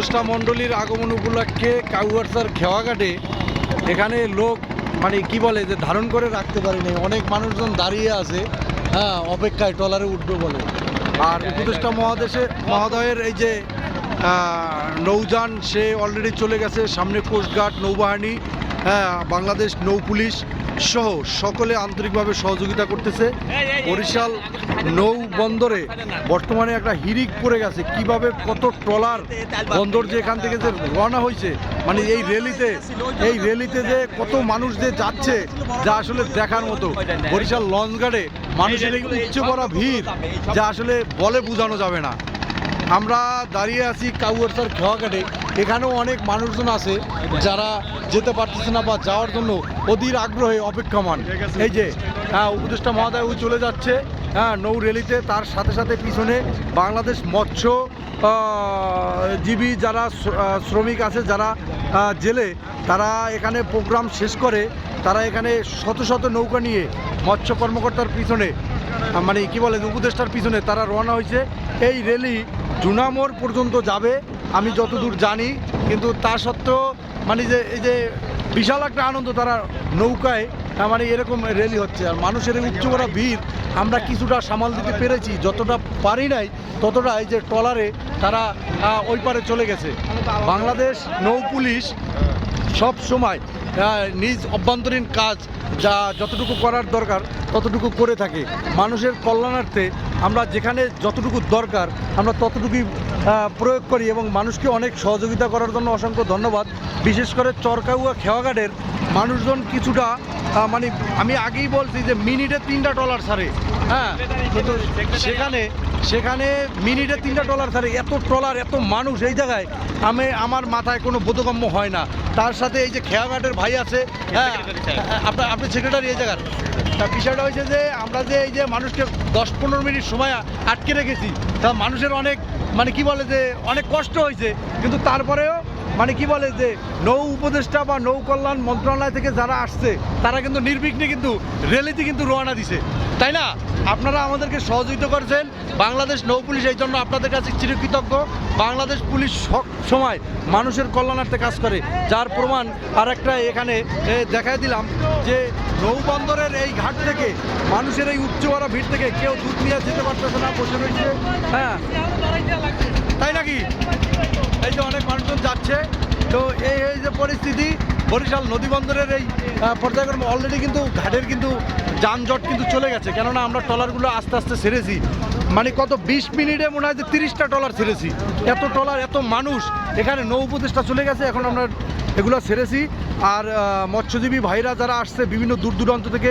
উপদেষ্টা মণ্ডলীর আগমন উপলক্ষে কাউয়ারসার খেওয়াঘাটে এখানে লোক মানে কি বলে যে ধারণ করে রাখতে পারেনি। অনেক মানুষজন দাঁড়িয়ে আছে হ্যাঁ অপেক্ষায় টলারে উঠবে বলে। আর উপদেষ্টা মহাদেশে মহোদয়ের এই যে নৌযান সে অলরেডি চলে গেছে সামনে কোস্টগার্ড নৌবাহিনী। হ্যাঁ বাংলাদেশ নৌ পুলিশ সহ সকলে আন্তরিকভাবে সহযোগিতা করতেছে। বরিশাল নৌ বন্দরে বর্তমানে একটা হিরিক পড়ে গেছে। কীভাবে কত ট্রলার বন্দর যে এখান থেকে যে রওনা হয়েছে মানে এই রেলিতে এই রেলিতে যে কত মানুষ যে যাচ্ছে যা আসলে দেখার মতো। বরিশাল লঞ্চঘাটে মানুষের এই উচ্চ করা ভিড় যা আসলে বলে বোঝানো যাবে না। আমরা দাঁড়িয়ে আছি কাউয়ারসার খেওয়াঘাটে এখানেও অনেক মানুষজন আছে যারা যেতে পারতেছে না বা যাওয়ার জন্য অধীর আগ্রহে অপেক্ষমান। এই যে হ্যাঁ উপদেষ্টা মহোদয় ওই চলে যাচ্ছে হ্যাঁ নৌ রেলিতে তার সাথে সাথে পিছনে বাংলাদেশ মৎস্য জীবী যারা শ্রমিক আছে, যারা জেলে, তারা এখানে প্রোগ্রাম শেষ করে, তারা এখানে শত শত নৌকা নিয়ে মৎস্য কর্মকর্তার পিছনে মানে কি বলে, উপদেষ্টার পিছনে তারা রওনা হয়েছে। এই র্যালি জুনামোড় পর্যন্ত যাবে, আমি যতদূর জানি, কিন্তু তা সত্ত্বেও মানে যে, এই যে বিশাল একটা আনন্দ তারা নৌকায় মানে এরকম র্যালি হচ্ছে। আর মানুষের উচ্চ করা ভিড়, আমরা কিছুটা সামাল দিতে পেরেছি, যতটা পারি নাই, ততটা এই যে ট্রলারে তারা ওই পারে চলে গেছে। বাংলাদেশ নৌ পুলিশ সব সময় নিজ অভ্যন্তরীণ কাজ, যা যতটুকু করার দরকার, ততটুকু করে থাকে। মানুষের কল্যাণার্থে আমরা যেখানে যতটুকু দরকার, আমরা ততটুকুই প্রয়োগ করি এবং মানুষকে অনেক সহযোগিতা করার জন্য অসংখ্য ধন্যবাদ। বিশেষ করে চরকাউয়া খেওয়াঘাটের মানুষজন কিছুটা মানে আমি আগেই বলছি যে মিনিটে তিনটা ডলার ছাড়ে। হ্যাঁ সেখানে সেখানে মিনিটে তিনটা ডলার ছাড়ে। এত ট্রলার, এত মানুষ এই জায়গায়, আমি, আমার মাথায় কোনো বোধগম্য হয় না। তার সাথে এই যে খেয়াঘাটের ভাই আছে হ্যাঁ আপনার আপনি সেক্রেটারি এই জায়গার? তা বিষয়টা হয়েছে যে আমরা যে এই যে মানুষকে দশ পনেরো মিনিট সময় আটকে রেখেছি, তা মানুষের অনেক মানে কি বলে যে, অনেক কষ্ট হয়েছে, কিন্তু তারপরেও মানে কি বলে যে নৌ উপদেষ্টা বা নৌ কল্যাণ মন্ত্রণালয় থেকে যারা আসছে, তারা কিন্তু নির্বিঘ্নে কিন্তু রেলিতে কিন্তু রওনা দিছে। তাই না? আপনারা আমাদেরকে সহযোগিতা করেছেন। বাংলাদেশ নৌ পুলিশ এই জন্য আপনাদের কাছে চিরকৃতজ্ঞ। বাংলাদেশ পুলিশ সব সময় মানুষের কল্যাণার্থে কাজ করে। যার প্রমাণ আর একটা এখানে দেখাই দিলাম যে নৌবন্দরের এই ঘাট থেকে, মানুষের এই উচ্চওয়ারা ভিড় থেকে কেউ দুধ নিয়ে যেতে পারতেছে না, বসে রয়েছে। হ্যাঁ তাই নাকি এই যে অনেক মানুষজন যাচ্ছে তো এই এই যে পরিস্থিতি বরিশাল নদী বন্দরের এই পর্যায়ক্রমে অলরেডি কিন্তু ঘাটের কিন্তু যানজট কিন্তু চলে গেছে। কেননা আমরা ট্রলারগুলো আস্তে আস্তে ছেড়েছি। মানে কত বিশ মিনিটে মনে হয় যে তিরিশটা ট্রলার ছেড়েছি। এত ট্রলার, এত মানুষ এখানে নৌ উপদেষ্টা চলে গেছে, এখন আমরা এগুলো ছেড়েছি। আর মৎস্যজীবী ভাইরা যারা আসছে বিভিন্ন দূর দূরান্ত থেকে